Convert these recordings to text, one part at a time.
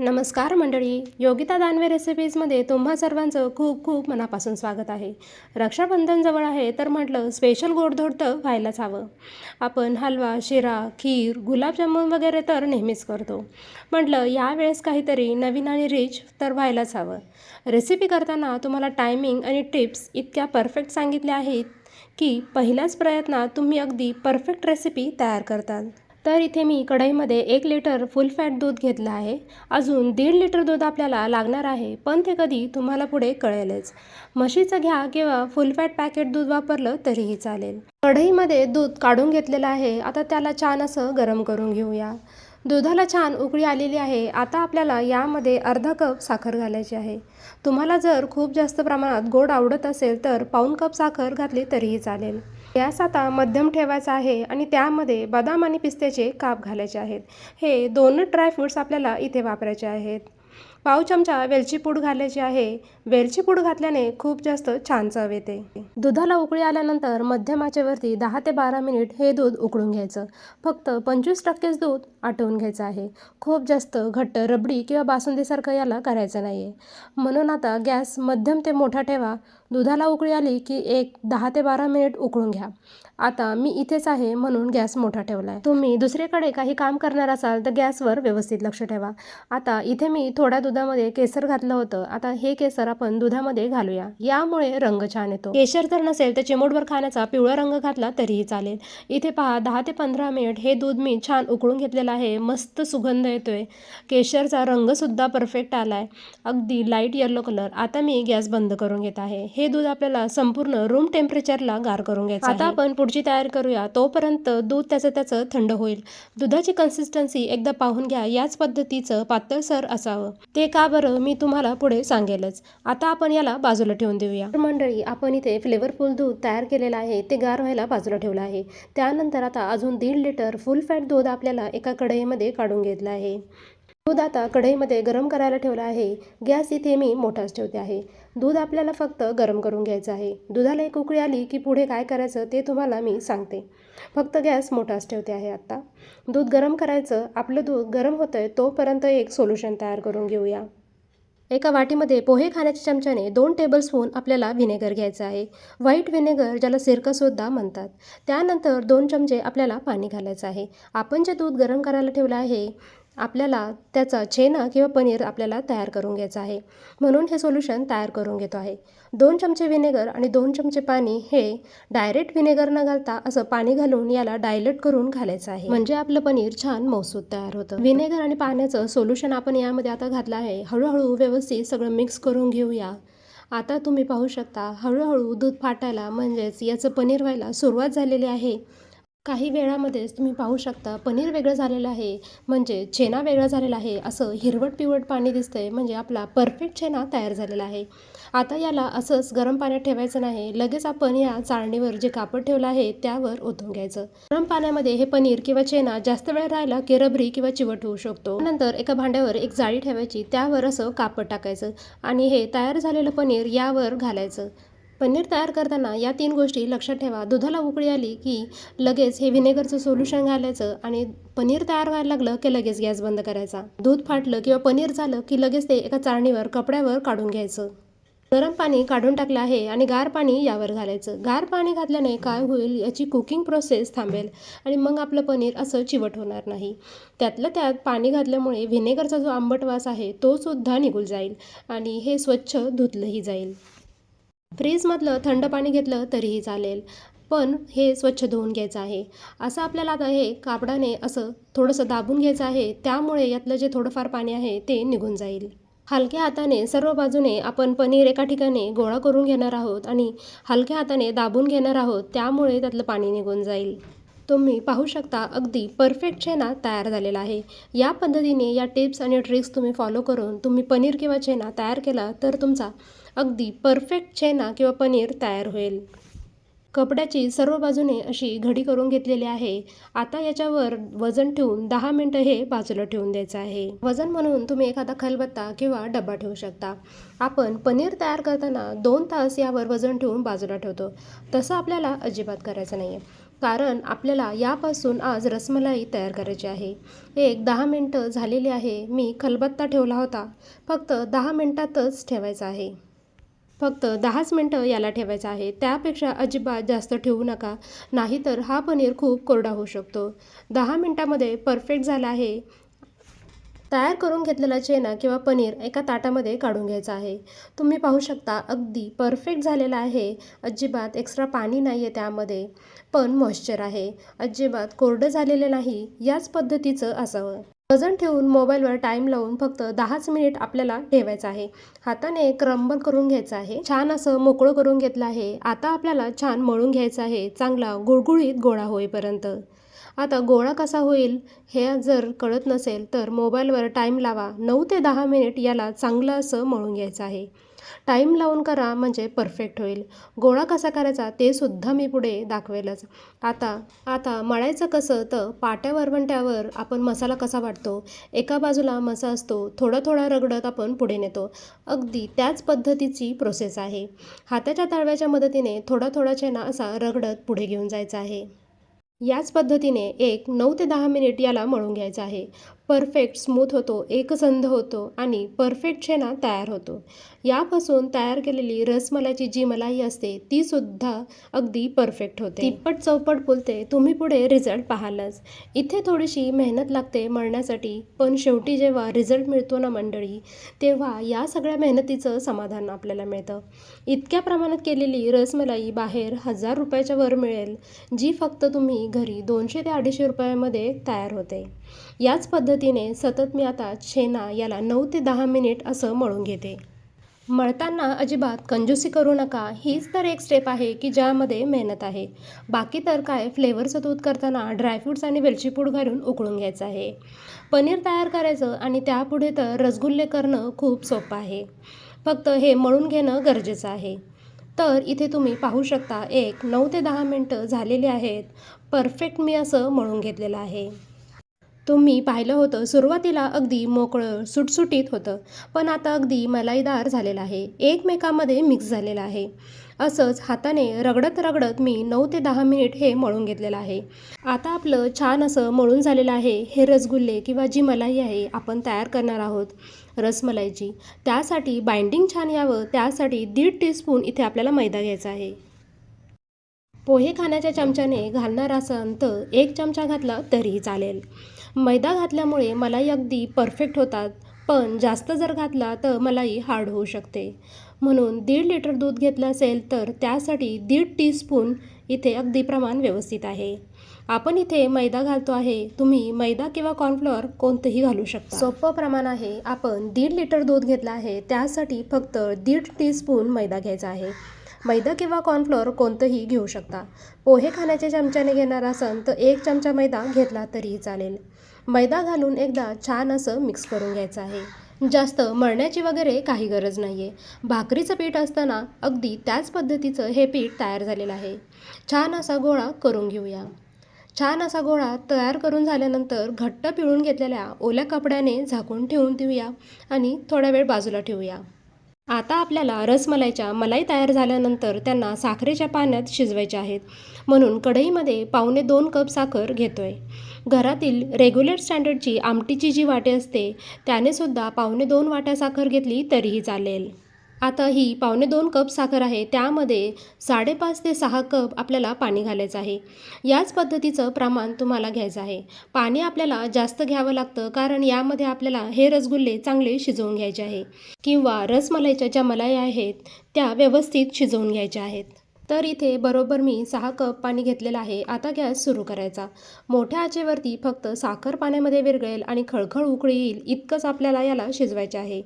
नमस्कार मंडळी योगिता दानवे रेसिपीजमध्ये तुम्हा सर्वांचं खूप खूप मनापासून स्वागत आहे. रक्षाबंधन जवळ आहे तर म्हटलं स्पेशल गोडधोड तर व्हायलाच हवं. आपण हलवा शिरा खीर गुलाबजामुन वगैरे तर नेहमीच करतो. म्हटलं यावेळेस काहीतरी नवीन आणि रिच तर व्हायलाच हवं. रेसिपी करताना तुम्हाला टायमिंग आणि टिप्स इतक्या परफेक्ट सांगितल्या आहेत की पहिल्याच प्रयत्नात तुम्ही अगदी परफेक्ट रेसिपी तयार करताल. तर इथे मी कढईमध्ये एक लिटर फुल फॅट दूध घेतलं आहे. अजून दीड लिटर दूध आपल्याला लागणार आहे पण ते कधी तुम्हाला पुढे कळेलच. म्हशीचं घ्या किंवा फुल फॅट पॅकेट दूध वापरलं तरीही चालेल. कढईमध्ये दूध काढून घेतलेलं आहे आता त्याला छान असं गरम करून घेऊया. दुधाला छान उकळी आलेली आहे आता आपल्याला यामध्ये अर्धा कप साखर घालायची आहे. तुम्हाला जर खूप जास्त प्रमाणात गोड आवडत असेल तर पाऊण कप साखर घातली तरीही चालेल. गॅस आता मध्यम ठेवायचा आहे आणि त्यामध्ये बदाम आणि पिस्त्याचे काप घालायचे आहेत. हे दोन ड्रायफ्रूट्स आपल्याला इथे वापरायचे आहेत. पाव चमचा वेलची पूड घालायची आहे. वेलची पूड घातल्याने खूप जास्त छान चव येते. दुधाला उकळी आल्यानंतर मध्यम आचेवरती दहा ते बारा मिनिट हे दूध उकळून घ्यायचं. फक्त पंचवीस टक्केच दूध आटवून घ्यायचं आहे. खूप जास्त घट्ट रबडी किंवा बासुंदीसारखं याला करायचं नाही आहे म्हणून आता गॅस मध्यम ते मोठा ठेवा. दुधाला उकळी आली की एक दहा ते बारा मिनिट उकळून घ्या. आता मी इथेच आहे म्हणून गॅस मोठा ठेवला आहे तुम्ही दुसरीकडे काही काम करणार असाल तर गॅसवर व्यवस्थित लक्ष ठेवा. आता इथे मी थोड्या दुधामध्ये केसर घातलं होतं. आता हे केसर आपण दुधामध्ये घालूया. यामुळे रंग छान येतो. केशर जर नसेल तर चिमूटभर खाण्याचा पिवळा रंग घातला तरीही चालेल. इथे पहा दहा ते पंधरा मिनिट हे दूध मी छान उकळून घेतलेलं आहे. मस्त सुगंध येतोय. केशरचा रंगसुद्धा परफेक्ट आला आहे अगदी लाइट येलो कलर आता मी गॅस बंद करून घेत आहे. हे दूध आपल्याला संपूर्ण रूम टेम्परेचरला गार करून घ्यायचं आता आपण पुढची तयारी करूया. तोपर्यंत दूध त्याचं त्याचं थंड होईल. दुधाची कन्सिस्टन्सी एकदा पाहून घ्या. याच पद्धतीचं पातळसर असावं. ते का बरं मी तुम्हाला पुढे सांगेलच. आता आपण याला बाजूला ठेवून देऊया. मंडळी आपण इथे फ्लेवरफुल दूध तयार केलेलं आहे. ते गार व्हायला बाजूला ठेवलं आहे. त्यानंतर आता अजून दीड लिटर फुल फॅट दूध आपल्याला एका कढईमध्ये काढून घेतलं आहे. दूध आता कढईमध्ये गरम करायला ठेवलं आहे. गॅस इथे मी मोठाच ठेवते आहे. दूध आपल्याला फक्त गरम करून घ्यायचं आहे. दुधाला एक उकळी आली की पुढे काय करायचं ते तुम्हाला मी सांगते. फक्त गॅस मोठाच ठेवते आहे आत्ता. दूध गरम करायचं आपलं दूध गरम होतं आहे तोपर्यंत एक सोल्युशन तयार करून घेऊया. एका वाटीमध्ये पोहे खाण्याच्या चमच्याने दोन टेबलस्पून आपल्याला व्हिनेगर घ्यायचं आहे. व्हाईट व्हिनेगर ज्याला सिरकंसुद्धा म्हणतात. त्यानंतर दोन चमचे आपल्याला पाणी घालायचं आहे. आपण जे दूध गरम करायला ठेवलं आहे आपल्याला त्याचा छेना किंवा पनीर आपल्याला तयार करून घ्यायचं आहे. म्हणून हे सोल्युशन तयार करून घेतो आहे. दोन चमचे व्हिनेगर आणि दोन चमचे पाणी हे डायरेक्ट व्हिनेगर न घालता असं पाणी घालून याला डायलेट करून घालायचं आहे. म्हणजे आपलं पनीर छान मौसूद तयार होतं. व्हिनेगर आणि पाण्याचं सोल्युशन आपण यामध्ये आता घातलं आहे. हळूहळू व्यवस्थित सगळं मिक्स करून घेऊया. आता तुम्ही पाहू शकता हळूहळू दूध फाटायला म्हणजेच याचं पनीर व्हायला सुरुवात झालेली आहे. काही वेळामध्येच तुम्ही पाहू शकता पनीर वेगळं झालेलं आहे म्हणजे छेना वेगळा झालेला आहे असं हिरवट पिवट पाणी दिसतंय म्हणजे आपला परफेक्ट छेना तयार झालेला आहे. आता याला असंच गरम पाण्यात ठेवायचं नाही लगेच आपण या चाळणीवर जे कापड ठेवलं आहे त्यावर ओतून घ्यायचं. गरम पाण्यामध्ये हे पनीर किंवा छेना जास्त वेळ राहिला की रबरी किंवा चिवट होऊ शकतो. नंतर एका भांड्यावर एक जाळी ठेवायची त्यावर असं कापड टाकायचं आणि हे तयार झालेलं पनीर यावर घालायचं. पनीर तयार करताना या तीन गोष्टी लक्षात ठेवा. दुधाला उकळी आली की लगेच हे व्हिनेगरचं सोल्युशन घालायचं आणि पनीर तयार व्हायला लागलं की लगेच गॅस बंद करायचा. दूध फाटलं किंवा पनीर झालं की लगेच ते एका चाळणीवर कपड्यावर काढून घ्यायचं. गरम पाणी काढून टाकलं आहे आणि गार पाणी यावर घालायचं. गार पाणी घातल्याने काय होईल याची कुकिंग प्रोसेस थांबेल आणि मग आपलं पनीर असं चिवट होणार नाही. त्यातलं त्यात पाणी घातल्यामुळे व्हिनेगरचा जो आंबट वास आहे तो सुद्धा निघून जाईल आणि हे स्वच्छ धुतलंही जाईल. फ्रीजमधलं थंड पाणी घेतलं तरीही चालेल पण हे स्वच्छ धुवून घ्यायचं आहे. असं आपल्याला आता हे कापडाने असं थोडंसं दाबून घ्यायचं आहे त्यामुळे यातलं जे थोडंफार पाणी आहे ते निघून जाईल. हलक्या हाताने सर्व बाजूने आपण पनीर एका ठिकाणी गोळा करून घेणार आहोत आणि हलक्या हाताने दाबून घेणार आहोत त्यामुळे त्यातलं पाणी निघून जाईल. तुम्ही पाहू शकता अगदी परफेक्ट छेना तयार झालेला आहे. या पद्धतीने या टिप्स आणि ट्रिक्स तुम्ही फॉलो करून तुम्ही पनीर किंवा छेना तयार केला तर तुमचा अगदी परफेक्ट छेना किंवा पनीर तयार होईल. कपड्याची सर्व बाजूने अशी घडी करून घेतलेली आहे. आता याच्यावर वजन ठेवून दहा मिनटं हे बाजूला ठेवून द्यायचं आहे. वजन म्हणून तुम्ही एखादा खलबत्ता किंवा डब्बा ठेवू शकता. आपण पनीर तयार करताना दोन तास यावर वजन ठेवून बाजूला ठेवतो. तसं आपल्याला अजिबात करायचं नाही आहे कारण आपल्याला यापासून आज रसमलाई तयार करायची आहे. एक दहा मिनटं झालेली आहे. मी खलबत्ता ठेवला होता. फक्त दहा मिनटातच ठेवायचा आहे. फक्त दहाच मिनटं याला ठेवायचं आहे. त्यापेक्षा अजिबात जास्त ठेवू नका. नाहीतर हा पनीर खूप कोरडा होऊ शकतो. दहा मिनटामध्ये परफेक्ट झाला आहे. तयार करून घेतलेला चेना किंवा पनीर एका ताटामध्ये काढून घ्यायचा आहे. तुम्ही पाहू शकता अगदी परफेक्ट झालेला आहे. अजिबात एक्स्ट्रा पाणी नाही आहे त्यामध्ये पण मॉइश्चर आहे. अजिबात कोरडं झालेलं नाही. याच पद्धतीचं असावं. वजन ठेवून मोबाईलवर टाईम लावून फक्त दहाच मिनिट आपल्याला ठेवायचं आहे. हाताने क्रंबल करून घ्यायचं आहे. छान असं मोकळं करून घेतलं आहे. आता आपल्याला छान मळून घ्यायचं आहे. चांगला गुळगुळीत गोळा होईपर्यंत. आता गोळा कसा होईल हे जर कळत नसेल तर मोबाईलवर टाईम लावा. नऊ ते दहा मिनिट याला चांगलं असं मळून घ्यायचं आहे. टाईम लावून करा म्हणजे परफेक्ट होईल. गोळा कसा करायचा ते सुद्धा मी पुढे दाखवेलच. आता आता मळायचं कसं तर पाट्या वरवंट्यावर आपण मसाला कसा वाटतो? एका बाजूला मसा असतो थोडा थोडा रगडत आपण पुढे नेतो. अगदी त्याच पद्धतीची प्रोसेस आहे. हाताच्या तळव्याच्या मदतीने थोडा थोडा चेना असा रगडत पुढे घेऊन जायचा आहे. याच पद्धतीने एक नऊ ते दहा मिनिट याला मळून घ्यायचं आहे. परफेक्ट स्मूथ होतो एकसंध होतो आणि परफेक्ट छेना तयार होतो. यापासून तयार केलेली रसमलाईची जी मलाई असते ती सुद्धा अगदी परफेक्ट होते. तिप्पट चौपट बोलते तुम्ही पुढे रिझल्ट पाहालच. इथे थोडीशी मेहनत लागते मळण्यासाठी पण शेवटी जेव्हा रिझल्ट मिळतो ना मंडळी तेव्हा या सगळ्या मेहनतीचं समाधान आपल्याला मिळतं. इतक्या प्रमाणात केलेली रसमलाई बाहेर हजार रुपयाच्या वर मिळेल जी फक्त तुम्ही घरी दोनशे ते अडीचशे रुपयामध्ये तयार होते. याच पद्धतीने सतत मी आता छेना याला नऊ ते दहा मिनिट असं मळून घेते. मळताना अजिबात कंजूसी करू नका हीच तर एक स्टेप आहे की ज्यामध्ये मेहनत आहे. बाकी तर काय फ्लेवरचं दूध करताना ड्रायफ्रूट्स आणि वेलची पूड घालून उकळून घ्यायचं आहे. पनीर तयार करायचं आणि त्यापुढे तर रसगुल्ले करणं खूप सोपं आहे. फक्त हे मळून घेणं गरजेचं आहे. तर इथे तुम्ही पाहू शकता एक नऊ ते दहा मिनटं झालेली आहेत. परफेक्ट मी असं मळून घेतलेलं आहे. तुम्ही पाहिलं होतं. सुरुवातीला अगदी मोकळं सुटसुटीत होतं. पण आता अगदी मलाईदार झालेलं आहे. एकमेकामध्ये मिक्स झालेलं आहे. असंच हाताने रगडत रगडत मी नऊ ते दहा मिनिट हे मळून घेतलेलं आहे. आता आपलं छान असं मळून झालेलं आहे. हे रसगुल्ले किंवा जी मलाई आहे आपण तयार करणार आहोत. रसमलाईची. त्यासाठी बाइंडिंग छान यावं. त्यासाठी दीड टीस्पून इथे आपल्याला मैदा घ्यायचा आहे. पोहे खाण्याच्या चमच्याने घालणार असाल तर एक चमचा घातला तरीही चालेल. मैदा घातल्यामुळे मलाई अगदी परफेक्ट होतात. पण जास्त जर घातला तर मलाई हार्ड होऊ शकते. म्हणून दीड लिटर दूध घेतलं असेल तर त्यासाठी दीड टीस्पून इथे अगदी प्रमाण व्यवस्थित आहे. आपण इथे मैदा घालतो आहे. तुम्ही मैदा किंवा कॉर्नफ्लॉवर कोणतंही घालू शकता. सोपं प्रमाण आहे. आपण दीड लिटर दूध घेतलं आहे. त्यासाठी फक्त दीड टीस्पून मैदा घ्यायचा आहे. मैदा किंवा कॉर्नफ्लोअर कोणतंही घेऊ शकता. पोहे खाण्याच्या चमच्याने घेणार असाल तर एक चमचा मैदा घेतला तरीही चालेल. मैदा घालून एकदा छान असं मिक्स करून घ्यायचं आहे. जास्त मळण्याची वगैरे काही गरज नाही आहे भाकरीचं पीठ असताना अगदी त्याच पद्धतीचं हे पीठ तयार झालेलं आहे. छान असा गोळा करून घेऊया. छान असा गोळा तयार करून झाल्यानंतर घट्ट पिळून घेतलेल्या ओल्या कपड्याने झाकून ठेवून देऊया आणि थोडा वेळ बाजूला ठेवूया. आता आपल्याला रसमलाईच्या मलाई तयार झाल्यानंतर त्यांना साखरेच्या पाण्यात शिजवायचे आहेत. म्हणून कढईमध्ये पावणे दोन कप साखर घेतो आहे घरातील रेग्युलर स्टँडर्डची आमटीची जी वाटे असते त्यानेसुद्धा पावणे दोन वाट्या साखर घेतली तरीही चालेल. आता ही पावणे दोन कप साखर आहे. त्यामध्ये साडेपाच ते सहा कप आपल्याला पाणी घालायचं आहे. याच पद्धतीचं प्रमाण तुम्हाला घ्यायचं आहे. पाणी आपल्याला जास्त घ्यावं लागतं कारण यामध्ये आपल्याला हे रसगुल्ले चांगले शिजवून घ्यायचे आहे. किंवा रसमलाईच्या ज्या मलाई आहेत त्या व्यवस्थित शिजवून घ्यायच्या आहेत. तर इथे बरोबर मी सहा कप पाणी घेतलेलं आहे. आता गॅस सुरू करायचा. मोठ्या आचेवरती फक्त साखर पाण्यामध्ये विरघळेल आणि खळखळ उकळी येईल इतकंच आपल्याला याला शिजवायचे आहे.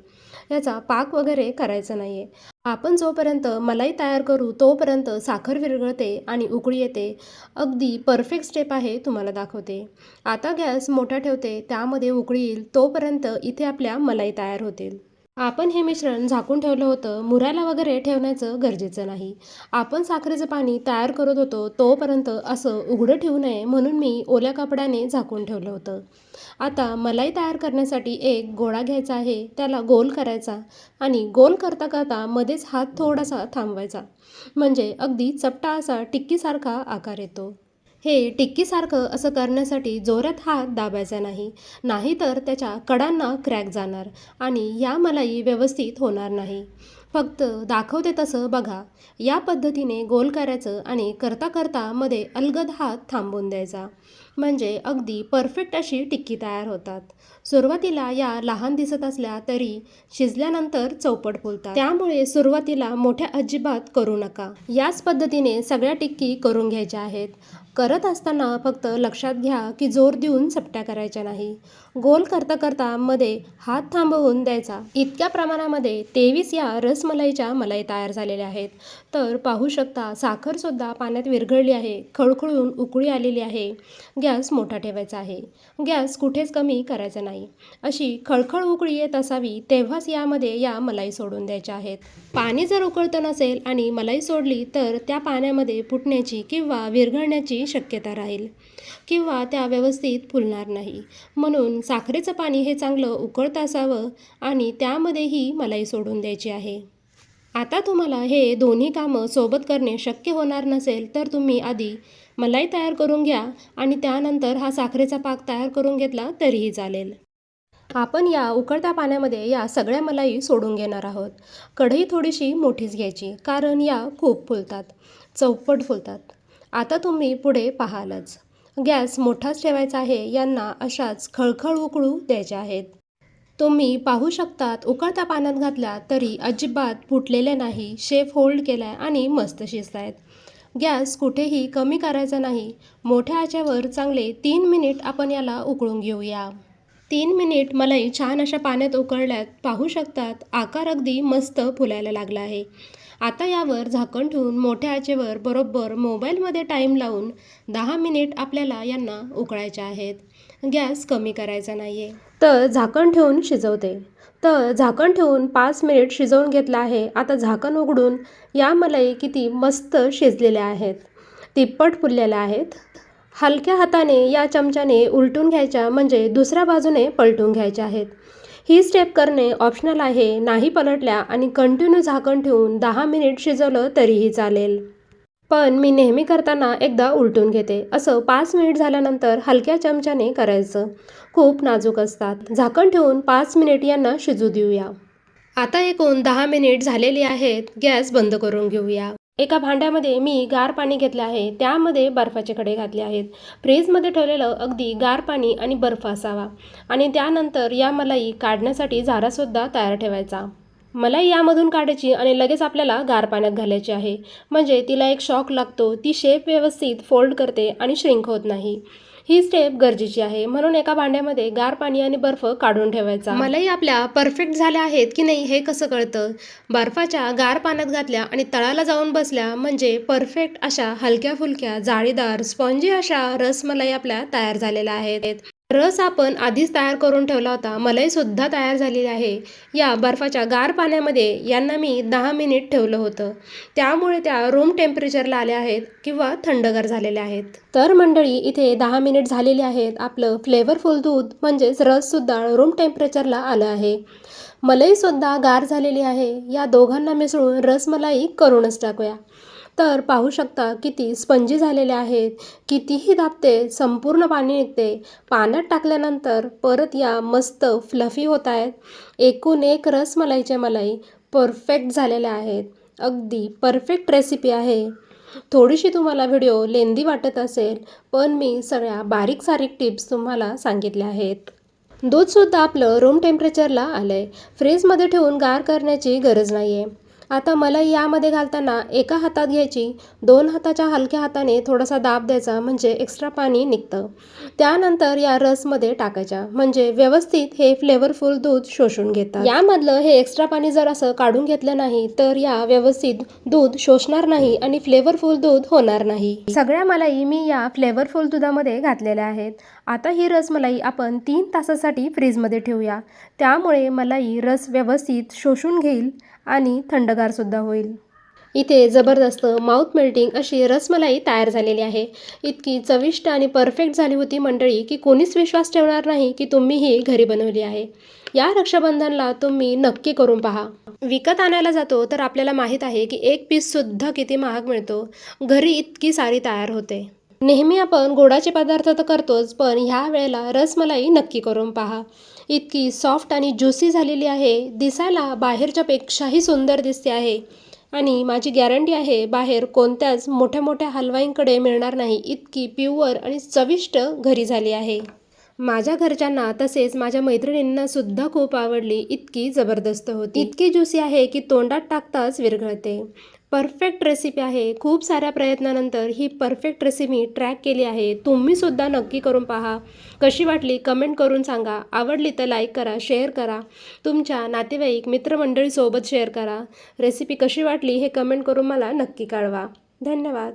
याचा पाक वगैरे करायचा नाही आहे आपण जोपर्यंत मलाई तयार करू तोपर्यंत साखर विरघळते आणि उकळी येते. अगदी परफेक्ट स्टेप आहे तुम्हाला दाखवते. आता गॅस मोठा ठेवते त्यामध्ये उकळी येईल तोपर्यंत इथे आपल्या मलाई तयार होतील. आपण हे मिश्रण झाकून ठेवलं होतं मुरायला वगैरे ठेवण्याचं गरजेचं नाही. आपण साखरेचं पाणी तयार करत होतो तोपर्यंत असं उघडं ठेवू नये म्हणून मी ओल्या कपड्याने झाकून ठेवलं होतं. आता मलाई तयार करण्यासाठी एक गोळा घ्यायचा आहे त्याला गोल करायचा आणि गोल करता करता मध्येच हात थोडासा थांबवायचा. म्हणजे अगदी चपटा असा टिक्कीसारखा आकार येतो. हे टिक्कीसारखं असं करण्यासाठी जोरात हात दाबायचा नाही नाहीतर त्याच्या कडांना क्रॅक जाणार आणि या मलाई व्यवस्थित होणार नाही. फक्त दाखवते तसं बघा. या पद्धतीने गोल करायचं आणि करता करता मध्ये अलगद हात थांबून द्यायचा. म्हणजे अगदी परफेक्ट अशी टिक्की तयार होतात. सुरुवातीला या लहान दिसत असल्या तरी शिजल्यानंतर चौपट फुलतात. त्यामुळे सुरुवातीला मोठ्या अजिबात करू नका. याच पद्धतीने सगळ्या टिक्की करून घ्यायच्या आहेत. करत असताना फक्त लक्षात घ्या की जोर देऊन चपट्या करायच्या नाही. गोल करता करता मध्ये हात थांबवून द्यायचा. इतक्या प्रमाणामध्ये तेवीस या रसमलाईच्या मलाई तयार झालेल्या आहेत. तर पाहू शकता साखरसुद्धा पाण्यात विरघळली आहे. खळखळून उकळी आलेली आहे. गॅस मोठा ठेवायचा आहे. गॅस कुठेच कमी करायचा नाही. अशी खळखळ उकळी येत असावी तेव्हाच यामध्ये या मलाई सोडून द्यायच्या आहेत. पाणी जर उकळतं नसेल आणि मलाई सोडली तर त्या पाण्यामध्ये फुटण्याची किंवा विरघळण्याची शक्यता राहील किंवा त्या व्यवस्थित फुलणार नाही. म्हणून साखरेचं पाणी हे चांगलं उकळतं असावं आणि त्यामध्येही मलाई सोडून द्यायची आहे. आता तुम्हाला हे दोन्ही कामं सोबत करणे शक्य होणार नसेल तर तुम्ही आधी मलाई तयार करून घ्या आणि त्यानंतर हा साखरेचा पाक तयार करून घेतला तरीही चालेल. आपण या उकळत्या पाण्यामध्ये या सगळ्या मलाई सोडून घेणार आहोत. कढई थोडीशी मोठीच घ्यायची कारण या खूप फुलतात चौपट फुलतात. आता तुम्ही पुढे पाहालच. गॅस मोठाच ठेवायचा आहे यांना अशाच खळखळ उकळू द्यायच्या आहेत. तुम्ही पाहू शकतात उकळता पाण्यात घातला तरी अजिबात फुटलेले नाही शेफ होल्ड केला आहे आणि मस्त शिजत आहेत गॅस कुठेही कमी करायचा नाही. मोठ्या आच्यावर चांगले तीन मिनिट आपण याला उकळून घेऊया. तीन मिनिट मलाई छान अशा पाण्यात उकळल्यात पाहू शकतात आकार अगदी मस्त फुलायला लागला आहे. आता यावर झाकण ठेवून मोठ्या आचेवर बरोबर मोबाईलमध्ये टाईम लावून दहा मिनिट आपल्याला यांना उकळायचे आहेत. गॅस कमी करायचा नाही आहे तर झाकण ठेवून शिजवते. तर झाकण ठेवून पाच मिनिट शिजवून घेतलं आहे. आता झाकण उघडून या मलाई किती मस्त शिजलेल्या आहेत. तिप्पट फुललेल्या आहेत. हलक्या हाताने या चमच्याने उलटून घ्यायच्या म्हणजे दुसऱ्या बाजूने पलटून घ्यायच्या आहेत. ही स्टेप करणे ऑप्शनल आहे नाही पलटल्या आणि कंटिन्यू झाकण ठेवून दहा मिनिट शिजवलं तरीही चालेल. पण मी नेहमी करताना एकदा उलटून घेते. असं पाच मिनिट झाल्यानंतर हलक्या चमच्याने करायचं. खूप नाजूक असतात. झाकण ठेवून पाच मिनिट यांना शिजू देऊया. आता एकूण दहा मिनिट झालेली आहेत. गॅस बंद करून घेऊया. एका भांड्यामध्ये मी गार पाणी घेतले आहे. त्यामध्ये बर्फाचे खडे घातले आहेत. फ्रीजमध्ये ठेवलेलं अगदी गार पाणी आणि बर्फ असावा. आणि त्यानंतर या मलाई काढण्यासाठी झारासुद्धा तयार ठेवायचा. मलाई यामधून काढायची आणि लगेच आपल्याला गार पाण्यात घालायची आहे. म्हणजे तिला एक शॉक लागतो. ती शेप व्यवस्थित फोल्ड करते आणि श्रिंक होत नाही. ही स्टेप गरजेची आहे. म्हणून एका भांड्यामध्ये गार पाणी आणि बर्फ काढून ठेवायचा. मलाई आपल्या परफेक्ट झाल्या आहेत की नाही हे कसं कळतं? बर्फाच्या गार पाण्यात घातल्या आणि तळाला जाऊन बसल्या म्हणजे परफेक्ट अशा हलक्या फुलक्या जाळीदार स्पॉन्जी अशा रसमलाई आपल्या तयार झालेल्या आहेत. रस आपण आधीच तयार करून ठेवला होता. मलईसुद्धा तयार झालेली आहे. या बर्फाच्या गार पाण्यामध्ये यांना मी दहा मिनिट ठेवलं होतं. त्यामुळे त्या रूम टेम्परेचरला आल्या आहेत किंवा थंडगार झालेल्या आहेत. तर मंडळी इथे दहा मिनिट झालेले आहेत. आपलं फ्लेवरफुल दूध म्हणजेच रससुद्धा रूम टेम्परेचरला आलं आहे. मलईसुद्धा गार झालेली आहे. या दोघांना मिसळून रसमलाई करूनच टाकूया. तर पाहू शकता किती स्पंजी झालेले आहेत. कितीही दाबते संपूर्ण पाणी निघते. पाण्यात टाकल्यानंतर परत या मस्त फ्लफी होत आहेत. एकूण एक रसमलाईच्या मलाई परफेक्ट झालेल्या आहेत. अगदी परफेक्ट रेसिपी आहे. थोडीशी तुम्हाला व्हिडिओ लेंदी वाटत असेल पण मी सगळ्या बारीक सारीक टिप्स तुम्हाला सांगितल्या आहेत. दूधसुद्धा आपलं रूम टेम्परेचरला आलं आहे फ्रीजमध्ये ठेवून गार करण्याची गरज नाही आहे आता मलाई यामध्ये घालताना एका हातात घ्यायची दोन हाताच्या हलक्या हाताने थोडासा दाब द्यायचा म्हणजे एक्स्ट्रा पाणी निघतं. त्यानंतर या रसमध्ये टाकायच्या म्हणजे व्यवस्थित हे फ्लेवरफुल दूध शोषून घेतात. यामधलं हे एक्स्ट्रा पाणी जर असं काढून घेतलं नाही तर या व्यवस्थित दूध शोषणार नाही आणि फ्लेवरफुल दूध होणार नाही. सगळ्या मलाई मी या फ्लेवरफुल दुधामध्ये घातलेल्या आहेत. आता ही रसमलाई आपण तीन तासासाठी फ्रीजमध्ये ठेवूया. त्यामुळे मलाई रस व्यवस्थित शोषून घेईल. आणि थंडगारसुद्धा होईल. इथे जबरदस्त माउथ मेल्टिंग अशी रसमलाई तयार झालेली आहे. इतकी चविष्ट आणि परफेक्ट झाली होती मंडळी की कोणीच विश्वास ठेवणार नाही की तुम्ही ही घरी बनवली आहे. या रक्षाबंधनला तुम्ही नक्की करून पहा. विकत आणायला जातो तर आपल्याला माहीत आहे की एक पीससुद्धा किती महाग मिळतो. घरी इतकी सारी तयार होते. नेहमी आपण गोडाचे पदार्थ तर करतोच पण ह्या वेळेला रसमलाई नक्की करून पहा. इतकी सॉफ्ट आणि ज्युसी झालेली आहे. दिसायला बाहेरच्यापेक्षाही सुंदर दिसते आहे. आणि माझी गॅरंटी आहे बाहेर कोणत्याच मोठ्या मोठ्या हलवाईंकडे मिळणार नाही. इतकी प्युअर आणि चविष्ट घरी झाली आहे. माझ्या घरच्यांना तसेच माझ्या मैत्रिणींना सुद्धा खूप आवडली. इतकी जबरदस्त होती. इतकी ज्युसी आहे की तोंडात टाकताच विरघळते. परफेक्ट रेसिपी आहे. खूप साऱ्या प्रयत्नानंतर ही परफेक्ट रेसिपी ट्रॅक केली आहे. तुम्ही सुद्धा नक्की करून पहा. कशी वाटली कमेंट करून सांगा. आवडली तर लाईक करा शेअर करा. तुमच्या नातेवाईक मित्रमंडळीसोबत शेअर करा. रेसिपी कशी वाटली हे कमेंट करून मला नक्की कळवा. धन्यवाद.